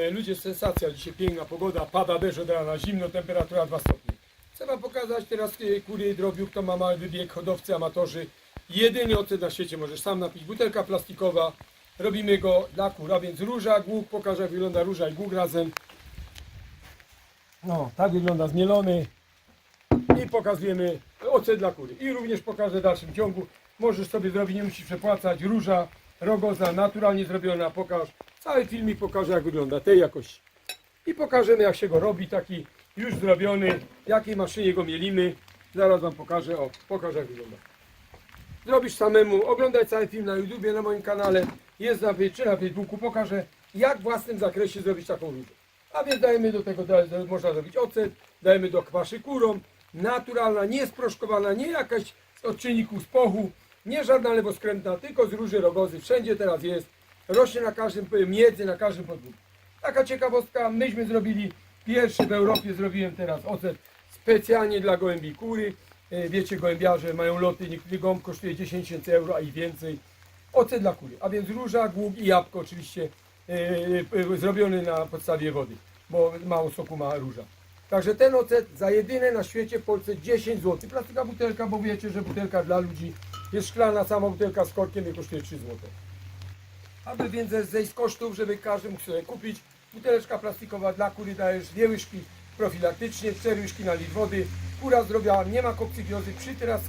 E, Ludzie, sensacja, dzisiaj piękna pogoda, pada deszcz od rana, zimno, temperatura 2 stopnie. Chcę wam pokazać teraz e, kury drobiu, kto ma mały wybieg, hodowcy, amatorzy. Jedyny ocet na świecie możesz sam napić, butelka plastikowa. Robimy go dla kur, a więc róża, głuk, pokażę jak wygląda róża i głuk razem. No, tak wygląda zmielony. I pokazujemy ocet dla kury. I również pokażę w dalszym ciągu. Możesz sobie zrobić, nie musisz przepłacać. Róża, rogoza, naturalnie zrobiona. Pokaż. Cały filmik pokażę jak wygląda tej jakości. I pokażemy jak się go robi, taki już zrobiony, w jakiej maszynie go mielimy. Zaraz wam pokażę, o, pokażę jak wygląda. Zrobisz samemu, oglądaj cały film na YouTubie, na moim kanale, jest na, czy na Facebooku, pokażę jak w własnym zakresie zrobić taką różę. A więc dajemy do tego, można zrobić ocet, dajemy do kwaszy kurą, naturalna, nie sproszkowana, nie jakaś z odczynników z pochu, nie żadna lewoskrętna, tylko z róży rogozy, wszędzie teraz jest, rośnie na każdym, miedzy na każdym podwórku. Taka ciekawostka, myśmy zrobili pierwszy w Europie, zrobiłem teraz ocet specjalnie dla gołębi kury. E, Wiecie, gołębiarze mają loty, niektóry gołąb kosztuje 10 tysięcy euro, a i więcej. Ocet dla kury, a więc róża, głuk i jabłko oczywiście e, e, zrobiony na podstawie wody, bo mało soku ma róża. Także ten ocet za jedyne na świecie w Polsce 10 zł. Plastikowa butelka, bo wiecie, że butelka dla ludzi jest szklana, sama butelka z korkiem i kosztuje 3 zł. Aby więc zejść z kosztów, żeby każdy mógł sobie kupić, buteleczka plastikowa dla kury dajesz dwie łyżki profilaktycznie, cztery łyżki na litr wody. Kura zdrowia, nie ma kokcygiozy przy teraz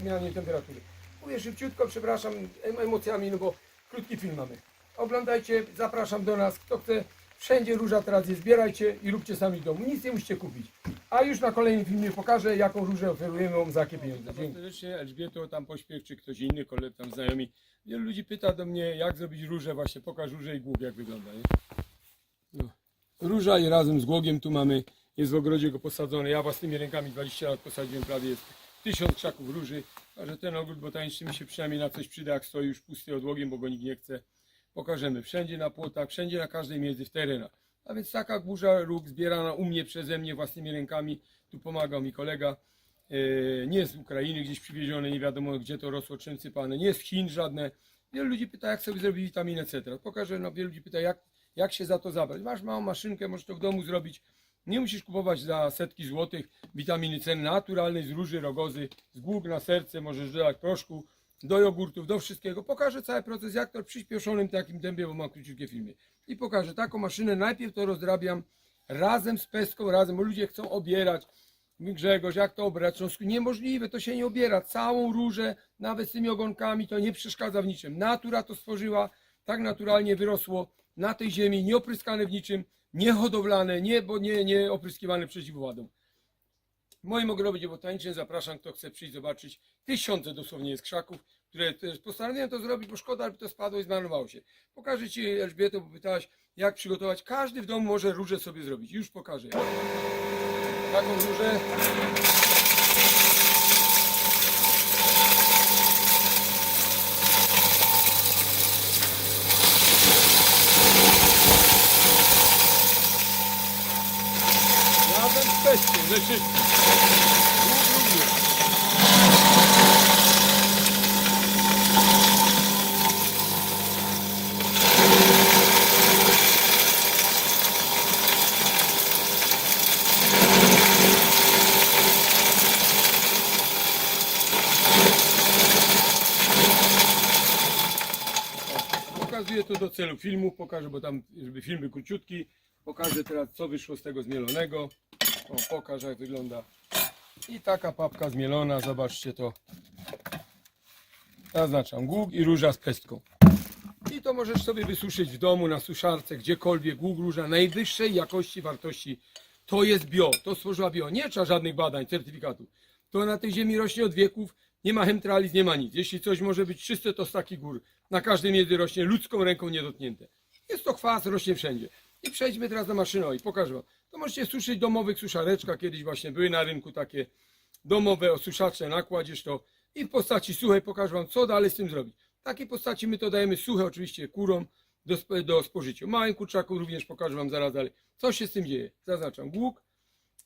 zmianie temperatury. Mówię szybciutko, przepraszam em- emocjami, no bo krótki film mamy. Oglądajcie, zapraszam do nas, kto chce. Wszędzie róża teraz jest, zbierajcie i róbcie sami w domu. Nic nie musicie kupić. A już na kolejnym filmie pokażę, jaką różę oferujemy wam za jakie pieniądze. Dzięki. Serdecznie Elżbieto, tam pośpiech, czy ktoś inny, kolega, tam znajomi. Wielu ludzi pyta do mnie, jak zrobić różę, właśnie pokaż różę i głów, jak wygląda, nie? No. Róża i razem z głogiem tu mamy, jest w ogrodzie go posadzone. Ja własnymi rękami 20 lat posadziłem prawie jest tysiąc krzaków róży. A że ten ogród botaniczny mi się przynajmniej na coś przyda, jak stoi już pusty odłogiem, bo go nikt nie chce. Pokażemy wszędzie na płotach, wszędzie na każdej miedzy w terenach. A więc taka burza róg zbierana u mnie przeze mnie własnymi rękami. Tu pomagał mi kolega. E, Nie z Ukrainy gdzieś przywiezione, nie wiadomo gdzie to rosło, czym sypane. Nie z Chin żadne. Wielu ludzi pyta, jak sobie zrobić witaminę C. Pokażę, no wielu ludzi pyta, jak, jak się za to zabrać. Masz małą maszynkę, możesz to w domu zrobić. Nie musisz kupować za setki złotych witaminy C naturalnej z róży, rogozy, z głóg na serce, możesz dodać proszku, do jogurtów, do wszystkiego. Pokażę cały proces, jak to w przyspieszonym takim tempie, bo mam króciutkie filmy. I pokażę taką maszynę, najpierw to rozdrabiam razem z pestką, razem, bo ludzie chcą obierać. Grzegorz, jak to obrać? No, Niemożliwe, to się nie obiera. Całą różę, nawet z tymi ogonkami, to nie przeszkadza w niczym. Natura to stworzyła, tak naturalnie wyrosło na tej ziemi, nieopryskane w niczym, niehodowlane, nie, bo nie, nie opryskiwane przeciwładom. W moim ogrodzie botanicznym zapraszam, kto chce przyjść zobaczyć. Tysiące dosłownie jest krzaków, które też postanowiłem to zrobić, bo szkoda, aby to spadło i zmarnowało się. Pokażę Ci, Elżbieto, bo pytałaś, jak przygotować. Każdy w domu może różę sobie zrobić. Już pokażę. Taką różę. Razem z ze wszystkim. Łuk również. Pokazuję to do celu filmu, pokażę, bo tam, żeby film był króciutki. Pokażę teraz, co wyszło z tego zmielonego. O, pokażę, jak wygląda. I taka papka zmielona, zobaczcie to. Zaznaczam głuk i róża z pestką. I to możesz sobie wysuszyć w domu, na suszarce, gdziekolwiek. Głuk róża najwyższej jakości, wartości. To jest bio, to stworzyła bio. Nie trzeba żadnych badań, certyfikatów. To na tej ziemi rośnie od wieków, nie ma chemtraliz, nie ma nic. Jeśli coś może być czyste, to z takich gór. Na każdej miedzy rośnie ludzką ręką niedotknięte. Jest to kwas, rośnie wszędzie. I przejdźmy teraz na maszynę i pokażę wam. To możecie suszyć domowych suszareczkach. Kiedyś właśnie były na rynku takie domowe osuszacze, nakładziesz to i w postaci suchej pokażę wam, co dalej z tym zrobić. W takiej postaci my to dajemy suche oczywiście kurom do, do spożycia. Małym kurczakom również pokażę wam zaraz dalej, co się z tym dzieje. Zaznaczam głuk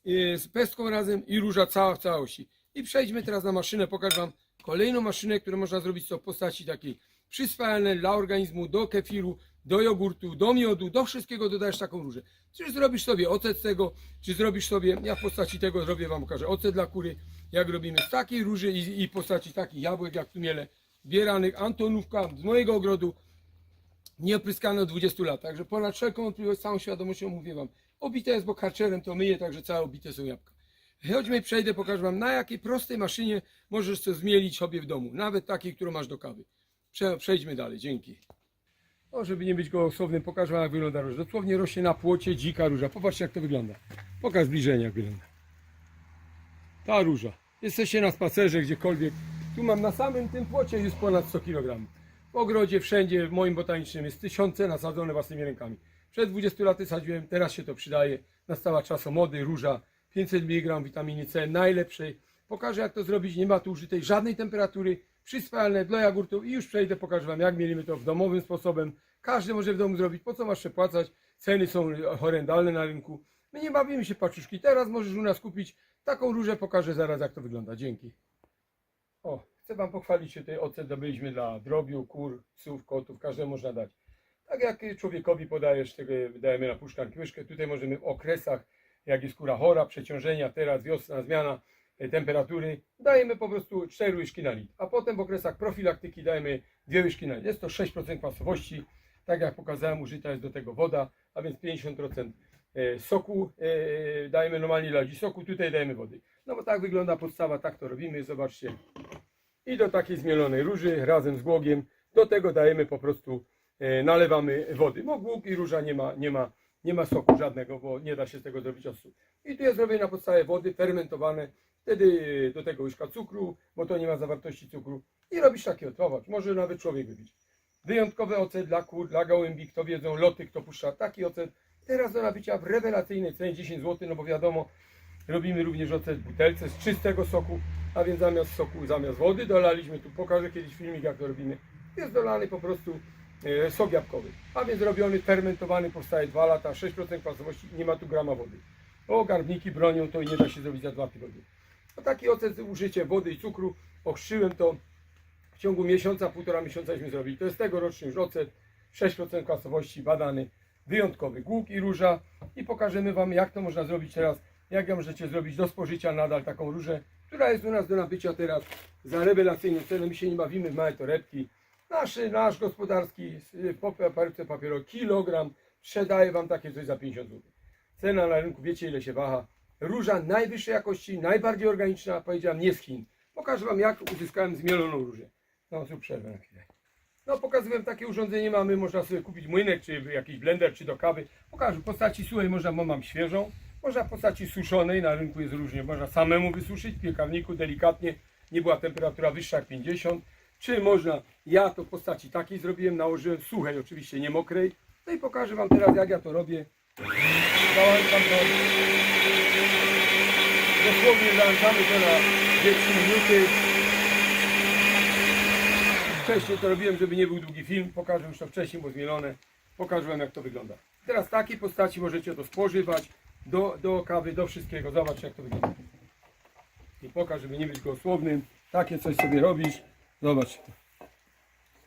yy, z pestką razem i róża cała w całości. I przejdźmy teraz na maszynę, pokażę wam kolejną maszynę, którą można zrobić to w postaci takiej przyswajalnej dla organizmu, do kefiru, do jogurtu, do miodu, do wszystkiego dodajesz taką różę. Czy zrobisz sobie ocet z tego, czy zrobisz sobie, ja w postaci tego zrobię Wam pokażę, ocet dla kury, jak robimy z takiej róży i, i w postaci takich jabłek, jak tu miele, bieranych, Antonówka z mojego ogrodu, nie opryskane od 20 lat, także ponad wszelką wątpliwość, całą świadomością mówię Wam, obite jest, bo karczerem to myję, także całe obite są jabłka. Chodźmy, przejdę, pokażę Wam, na jakiej prostej maszynie możesz to zmielić sobie w domu, nawet takiej, którą masz do kawy. Prze przejdźmy dalej, dzięki. O, żeby nie być gołosłownym, pokażę Wam, jak wygląda róża. Dosłownie rośnie na płocie dzika róża. Popatrzcie, jak to wygląda. Pokaż zbliżenie, jak wygląda. Ta róża. Jesteście na spacerze, gdziekolwiek. Tu mam na samym tym płocie już ponad 100 kg. W ogrodzie, wszędzie, w moim botanicznym jest tysiące nasadzone własnymi rękami. Przed 20 laty sadziłem, teraz się to przydaje. Nastała czasomody, róża, 500 mg witaminy C, najlepszej. Pokażę jak to zrobić, nie ma tu użytej żadnej temperatury, przyspalne dla jogurtu i już przejdę, pokażę Wam jak mielimy to w domowym sposobem. Każdy może w domu zrobić, po co masz przepłacać? Ceny są horrendalne na rynku. My nie bawimy się paczuszki, teraz możesz u nas kupić taką różę, pokażę zaraz jak to wygląda. Dzięki. O, chcę Wam pochwalić się tej ocet dobyliśmy dla drobiu, kur, psów, kotów, każdemu można dać. Tak jak człowiekowi podajesz, tego dajemy na puszczankę łyżkę. Tutaj możemy w okresach, jak jest kura chora, przeciążenia, teraz wiosna, zmiana e, temperatury, dajemy po prostu 4 łyżki na litr. A potem w okresach profilaktyki dajemy 2 łyżki na litr. Jest to 6% kwasowości. Tak jak pokazałem, użyta jest do tego woda, a więc 50% e, soku e, dajemy normalnie dla soku, tutaj dajemy wody. No bo tak wygląda podstawa, tak to robimy, zobaczcie. I do takiej zmielonej róży razem z głogiem, do tego dajemy po prostu, nalewamy wody. Bo głóg i róża nie ma, nie ma, nie ma soku żadnego, bo nie da się z tego zrobić octu. I tu jest zrobione na podstawie wody, fermentowane, wtedy do tego łyżka cukru, bo to nie ma zawartości cukru. I robisz taki odprowadź, może nawet człowiek wypić. Wyjątkowy ocet dla kur, dla gołębi, kto wiedzą, loty, kto puszcza taki ocet. Teraz do nabycia w rewelacyjnej cenie 10 zł, no bo wiadomo, robimy również ocet w butelce z czystego soku, a więc zamiast soku, zamiast wody dolaliśmy, tu pokażę kiedyś filmik jak to robimy, jest dolany po prostu e, sok jabłkowy, a więc robiony, fermentowany, powstaje 2 lata, 6% kwasowości, nie ma tu grama wody. O, garbniki bronią to i nie da się zrobić za 2 tygodnie. No taki ocet, użycie wody i cukru, ochrzyłem to w ciągu miesiąca, półtora miesiącaśmy zrobili. To jest tegoroczny już ocet, 6% kwasowości, badany, wyjątkowy głuk i róża i pokażemy Wam jak to można zrobić teraz, jak możecie zrobić do spożycia nadal taką różę, która jest u nas do nabycia teraz za rewelacyjną cenę. My się nie bawimy w małe torebki. Nasz, nasz gospodarski w paperce papieru kilogram sprzedaje Wam takie coś za 50 zł. Cena na rynku, wiecie ile się waha. Róża najwyższej jakości, najbardziej organiczna, powiedziałem nie z Chin. Pokażę Wam jak uzyskałem zmieloną różę. No, tu przerwę na chwilę. No, pokazywałem takie urządzenie mamy, można sobie kupić młynek, czy jakiś blender, czy do kawy. Pokażę, w postaci suchej można, bo mam świeżą. Można w postaci suszonej, na rynku jest różnie. Można samemu wysuszyć w piekarniku delikatnie, nie była temperatura wyższa jak 50. Czy można, ja to w postaci takiej zrobiłem, nałożyłem suchej, oczywiście nie mokrej. No i pokażę Wam teraz jak ja to robię. Załączam to. Dosłownie załączamy to na 2-3 minuty. Wcześniej to robiłem, żeby nie był długi film. Pokażę już to wcześniej, bo zmielone. Pokażę Wam jak to wygląda. Teraz w takiej postaci możecie to spożywać do, do kawy, do wszystkiego. Zobacz jak to wygląda. I pokaż, żeby nie być gołosłownym. Takie coś sobie robisz. Zobacz.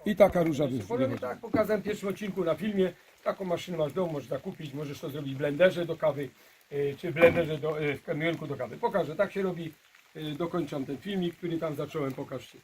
I taka róża wychodzi. Tak, pokazałem w pierwszym odcinku na filmie. Taką maszynę masz w domu, możesz tak kupić. Możesz to zrobić w blenderze do kawy, yy, czy w blenderze do, yy, w kamionku do kawy. Pokażę, tak się robi. Yy, dokończam ten filmik, który tam zacząłem. Pokażcie.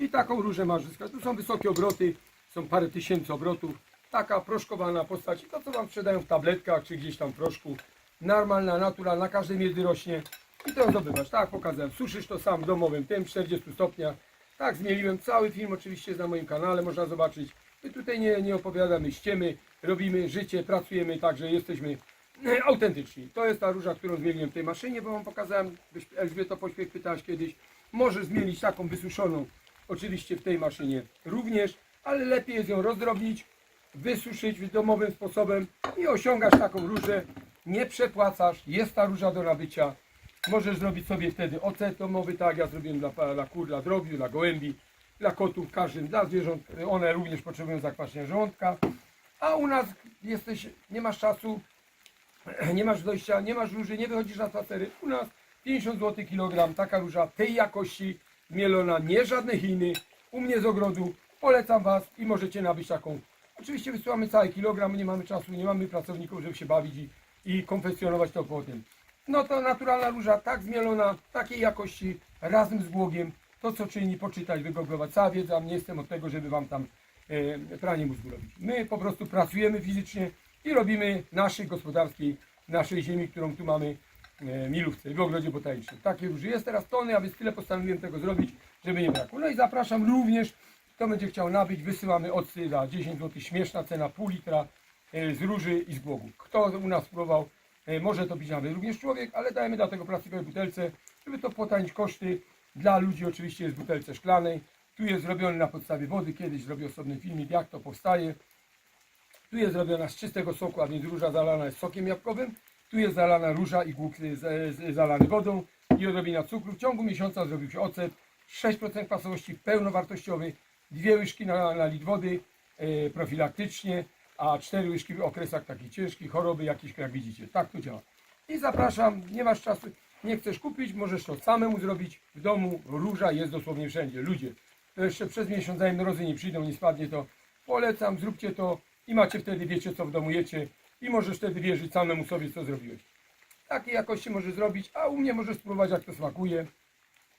I taką różę masz zyskać. Tu są wysokie obroty, są parę tysięcy obrotów. Taka proszkowana postać, to co Wam sprzedają w tabletkach, czy gdzieś tam w proszku. Normalna, naturalna, na każdej miedzy rośnie. I to zdobywasz, tak pokazałem. Suszysz to sam w domowym tym, 40 stopniach. Tak, zmieliłem cały film, oczywiście na moim kanale, można zobaczyć. My tutaj nie, nie opowiadamy ściemy, robimy życie, pracujemy, także jesteśmy autentyczni. To jest ta róża, którą zmieliłem w tej maszynie, bo Wam pokazałem, Elżbieto Pośpiech pytałaś kiedyś. Możesz zmienić taką wysuszoną, oczywiście w tej maszynie również, ale lepiej jest ją rozdrobnić, wysuszyć domowym sposobem i osiągasz taką różę. Nie przepłacasz, jest ta róża do nabycia. Możesz zrobić sobie wtedy ocet domowy, tak ja zrobiłem dla, dla kur, dla drobiu, dla gołębi, dla kotów, każdym, dla zwierząt. One również potrzebują zakwaszenia żołądka. A u nas jesteś, nie masz czasu, nie masz dojścia, nie masz róży, nie wychodzisz na spacery. U nas 50 zł kilogram, taka róża tej jakości, mielona, nie żadne Chiny, u mnie z ogrodu. Polecam Was i możecie nabyć taką Oczywiście wysyłamy cały kilogram, nie mamy czasu, nie mamy pracowników, żeby się bawić i, i konfekcjonować to potem. No to naturalna róża, tak zmielona, takiej jakości, razem z błogiem, to co czyni, poczytać, wygooglować. Cała wiedza, nie jestem od tego, żeby wam tam e, pranie mózgu robić. My po prostu pracujemy fizycznie i robimy naszej gospodarskiej, naszej ziemi, którą tu mamy, e, milówce w ogrodzie botanicznym. Takie róży jest teraz tony, a więc tyle postanowiłem tego zrobić, żeby nie brakło. No i zapraszam również, kto będzie chciał nabyć, wysyłamy ocy za 10 zł, śmieszna cena, pół litra e, z róży i z głogu. Kto u nas próbował, może to być nawet również człowiek, ale dajemy do tego plastikowej butelce, żeby to potanić koszty. Dla ludzi oczywiście jest butelce szklanej. Tu jest zrobiony na podstawie wody, kiedyś zrobię osobny filmik, jak to powstaje. Tu jest zrobiona z czystego soku, a więc róża zalana jest sokiem jabłkowym. Tu jest zalana róża i głuk zalany wodą i odrobina cukru. W ciągu miesiąca zrobił się ocet, 6% kwasowości pełnowartościowy, dwie łyżki na, na litr wody e, profilaktycznie, a cztery łyżki w okresach takich ciężkich, choroby jakieś, jak widzicie. Tak to działa. I zapraszam, nie masz czasu, nie chcesz kupić, możesz to samemu zrobić w domu. Róża jest dosłownie wszędzie. Ludzie, to jeszcze przez miesiąc, zanim mrozy nie przyjdą, nie spadnie to, polecam, zróbcie to i macie wtedy, wiecie co w domu jecie i możesz wtedy wierzyć samemu sobie, co zrobiłeś. Takiej jakości możesz zrobić, a u mnie możesz spróbować, jak to smakuje.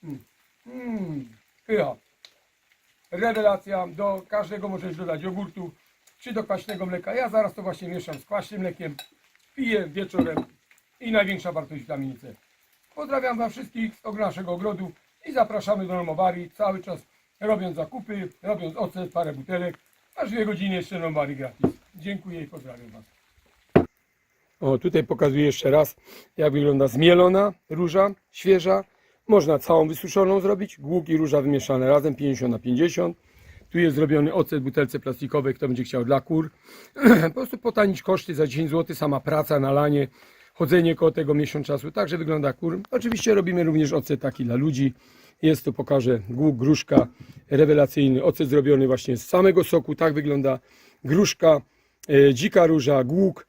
Mm. Mm. Pycha. Rewelacja, do każdego możesz dodać jogurtu, czy do kwaśnego mleka. Ja zaraz to właśnie mieszam z kwaśnym mlekiem, piję wieczorem i największa wartość witaminy C. Pozdrawiam Wam wszystkich z naszego ogrodu i zapraszamy do Nomowari cały czas robiąc zakupy, robiąc ocet, parę butelek, aż dwie godziny jeszcze Nomowari gratis. Dziękuję i pozdrawiam Was. O, tutaj pokazuję jeszcze raz, jak wygląda zmielona róża, świeża. Można całą wysuszoną zrobić, głuk i róża wymieszane razem, 50 na 50. Tu jest zrobiony ocet w butelce plastikowej, kto będzie chciał dla kur. po prostu potanić koszty za 10 zł, sama praca, nalanie, chodzenie koło tego miesiąc czasu. Także wygląda kur. Oczywiście robimy również ocet taki dla ludzi. Jest to, pokażę, głuk, gruszka, rewelacyjny ocet zrobiony właśnie z samego soku. Tak wygląda gruszka, e, dzika róża, głuk.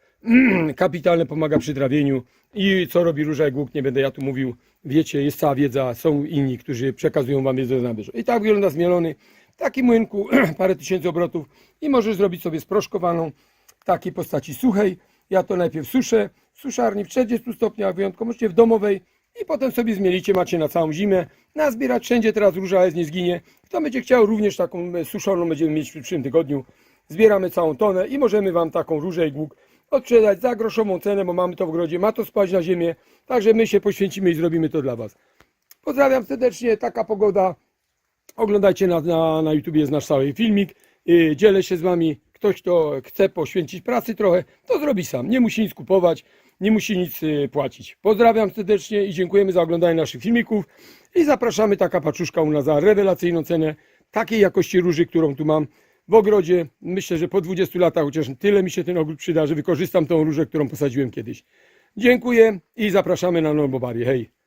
Kapitalnie pomaga przy trawieniu. I co robi róża i głuk, nie będę ja tu mówił. Wiecie, jest cała wiedza, są inni, którzy przekazują wam wiedzę na bieżąco. I tak wygląda zmielony. Takim młynku parę tysięcy obrotów i możesz zrobić sobie sproszkowaną w takiej postaci suchej. Ja to najpierw suszę w suszarni w 40 stopniach, wyjątkowo w domowej i potem sobie zmielicie, macie na całą zimę. Nazbierać wszędzie teraz róża jest, nie zginie. Kto będzie chciał również taką e, suszoną będziemy mieć w przyszłym tygodniu. Zbieramy całą tonę i możemy Wam taką różę i głuk odsprzedać za groszową cenę, bo mamy to w ogrodzie, ma to spać na ziemię. Także my się poświęcimy i zrobimy to dla Was. Pozdrawiam serdecznie, taka pogoda. Oglądajcie na, na, na YouTube jest nasz cały filmik. Yy, dzielę się z Wami. Ktoś, kto chce poświęcić pracy trochę, to zrobi sam. Nie musi nic kupować, nie musi nic yy, płacić. Pozdrawiam serdecznie i dziękujemy za oglądanie naszych filmików. I zapraszamy taka paczuszka u nas za rewelacyjną cenę takiej jakości róży, którą tu mam w ogrodzie. Myślę, że po 20 latach chociaż tyle mi się ten ogród przyda, że wykorzystam tą różę, którą posadziłem kiedyś. Dziękuję i zapraszamy na Nobobarię. Hej!